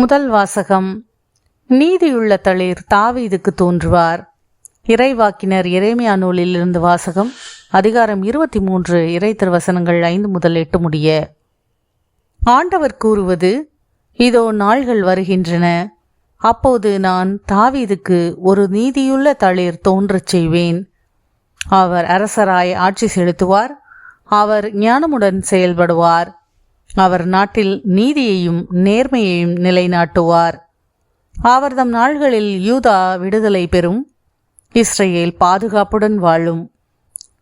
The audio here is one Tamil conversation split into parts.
முதல் வாசகம். நீதியுள்ள தளிர் தாவீதுக்கு தோன்றுவார். இறைவாக்கினர் இறைமையா நூலில் இருந்து வாசகம் அதிகாரம் இருபத்தி மூன்று இறை திருவசனங்கள் ஐந்து முதல் எட்டு முடிய. ஆண்டவர் கூறுவது இதோ நாள்கள் வருகின்றன. அப்போது நான் தாவீதுக்கு ஒரு நீதியுள்ள தளிர் தோன்றச் செய்வேன். அவர் அரசராய் ஆட்சி செலுத்துவார். அவர் ஞானமுடன் செயல்படுவார். அவர் நாட்டில் நீதியையும் நேர்மையையும் நிலைநாட்டுவார். அவர்தம் நாள்களில் யூதா விடுதலை பெறும். இஸ்ரேல் பாதுகாப்புடன் வாழும்.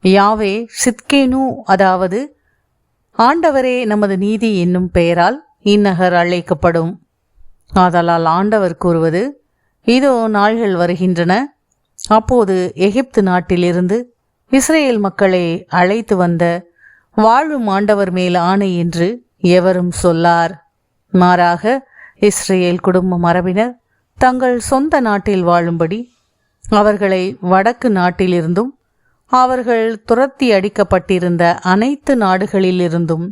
யாவே சித்கேனு அதாவது ஆண்டவரே நமது நீதி என்னும் பெயரால் இந்நகர் அழைக்கப்படும். ஆதலால் ஆண்டவர் கூறுவது இதோ நாள்கள் வருகின்றன. அப்போது எகிப்து நாட்டிலிருந்து இஸ்ரேல் மக்களை அழைத்து வந்த வாழும் ஆண்டவர் மேல் ஆணை என்று எவரும் சொல்லார். மாறாக இஸ்ரேல் குடும்ப மரபினர் தங்கள் சொந்த நாட்டில் வாழும்படி அவர்களை வடக்கு நாட்டிலிருந்தும் அவர்கள் துரத்தி அடிக்கப்பட்டிருந்த அனைத்து நாடுகளிலிருந்தும்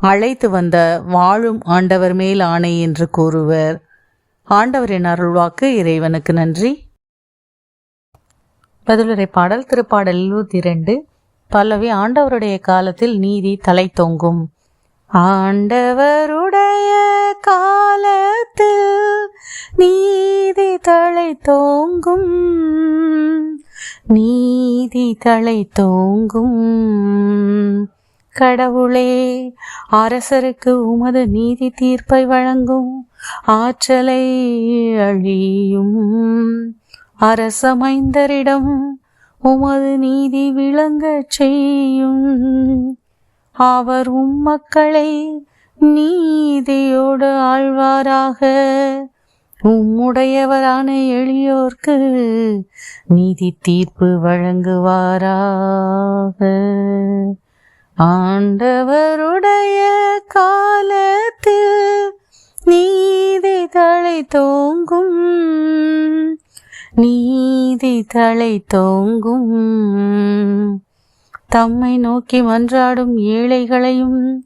அழைத்து வந்த வாழும் ஆண்டவர் மேல் ஆணை என்று கூறுவர். ஆண்டவரின் அருள்வாக்கு இறைவனுக்கு நன்றி. பதிலுரை பாடல் திருப்பாடல் இருபத்தி இரண்டு. பல்லவி ஆண்டவருடைய காலத்தில் நீதி தலை தொங்கும். ஆண்டவருடைய காலத்தில் நீதி தலை தோங்கும். நீதி தலை தோங்கும். கடவுளே அரசருக்கு உமது நீதி தீர்ப்பை வழங்கும். ஆற்றலை அழியும். அரசமைந்தரிடம் உமது நீதி விளங்கச் செய்யும். அவர் உம் மக்களை நீதியோடு ஆழ்வாராக. உம்முடையவரான எளியோர்க்கு நீதி தீர்ப்பு வழங்குவாராக. ஆண்டவருடைய காலத்தில் நீதி தலை தோங்கும் நீதி தலை தோங்கும். தம்மை நோக்கி மன்றாடும் ஏழைகளையும்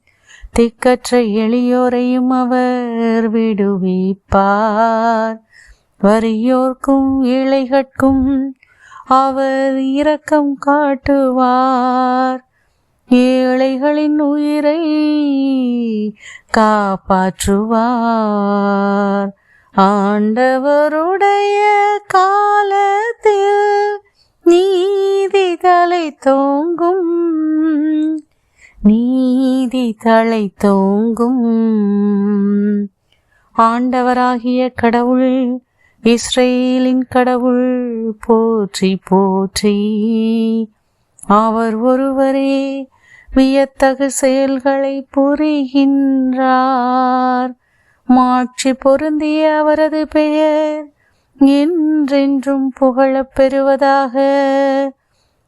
திக்கற்ற எளியோரையும் அவர் விடுவிப்பார். வறியோர்க்கும் ஏழைகட்கும் அவர் இரக்கம் காட்டுவார். ஏழைகளின் உயிரை காப்பாற்றுவார். ஆண்டவருடைய கா தோங்கும் நீதி தலை தோங்கும் ஆண்டவராகிய கடவுள் இஸ்ரேலின் கடவுள் போற்றி போற்றி. அவர் ஒருவரே வியத்தகு செயல்களை புரிகின்றார். மாட்சி பொருந்திய அவரது பெயர் என்றென்றும் புகழப் பெறுவதாக.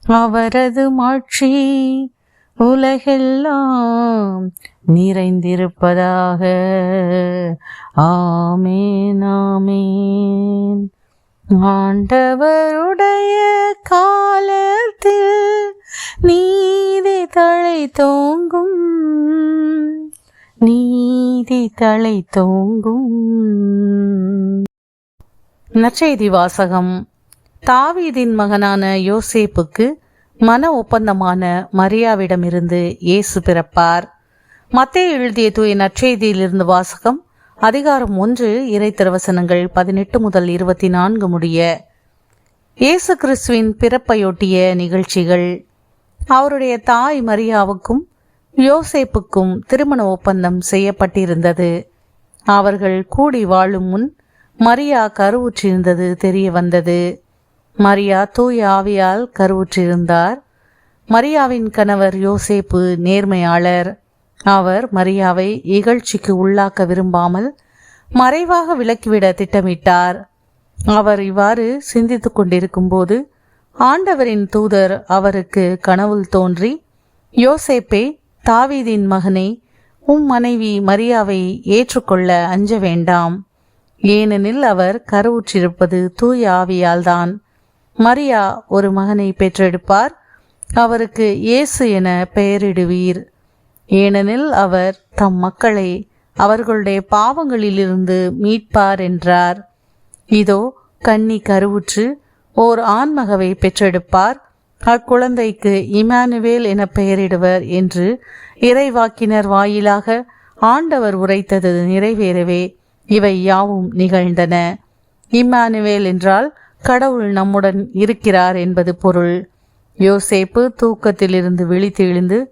அவரது மாட்சி உலகெல்லாம் நிறைந்திருப்பதாக. ஆமேன் ஆமேன். ஆண்டவருடைய காலத்தில் நீதி தழை தோங்கும். நீதி தழை தோங்கும். நற்செய்தி வாசகம் தாவீதின் மகனான யோசேப்புக்கு மன ஒப்பந்தமான மரியாவிடமிருந்து இயேசு பிறப்பார். மத்திய எழுதிய தூய நற்செய்தியிலிருந்து வாசகம் அதிகாரம் ஒன்று இறை திரவசனங்கள் பதினெட்டு முதல் இருபத்தி நான்கு முடிய. இயேசு கிறிஸ்துவின் பிறப்பையொட்டிய நிகழ்ச்சிகள். அவருடைய தாய் மரியாவுக்கும் யோசேப்புக்கும் திருமண ஒப்பந்தம் செய்யப்பட்டிருந்தது. அவர்கள் கூடி வாழும் முன் மரியா கருவுற்றிருந்தது தெரிய வந்தது. மரியா தூய ஆவியால் கருவுற்றிருந்தார். மரியாவின் கணவர் யோசேப்பு நேர்மையாளர். அவர் மரியாவை இகழ்ச்சிக்கு உள்ளாக்க விரும்பாமல் மறைவாக விலக்கிவிட திட்டமிட்டார். அவர் இவ்வாறு சிந்தித்துக் கொண்டிருக்கும்போது ஆண்டவரின் தூதர் அவருக்கு கனவுள் தோன்றி யோசேப்பே தாவீதின் மகனை உம் மனைவி மரியாவை ஏற்றுக்கொள்ள அஞ்ச வேண்டாம். ஏனெனில் அவர் கருவுற்றிருப்பது தூய ஆவியால்தான் மரியா ஒரு மகனை பெற்றெடுப்பார். அவருக்கு இயேசு என பெயரிடுவீர். ஏனெனில் அவர் தம் மக்களை அவர்களுடைய பாவங்களிலிருந்து மீட்பார் என்றார். இதோ கன்னி கருவுற்று ஓர் ஆண்மகவை பெற்றெடுப்பார். அக்குழந்தைக்கு இமானுவேல் என பெயரிடுவர் என்று இறைவாக்கினர் வாயிலாக ஆண்டவர் உரைத்தது நிறைவேறவே இவை யாவும் நிகழ்ந்தன. இம்மானுவேல் என்றால் கடவுள் நம்முடன் இருக்கிறார் என்பது பொருள். யோசேப்பு தூக்கத்திலிருந்து விழித்தெழுந்து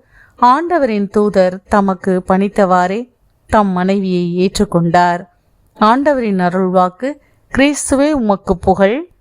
ஆண்டவரின் தூதர் தமக்கு பணித்தவாறே தம் மனைவியை ஏற்றுக்கொண்டார். ஆண்டவரின் அருள்வாக்கு கிறிஸ்துவே உமக்கு புகழ்.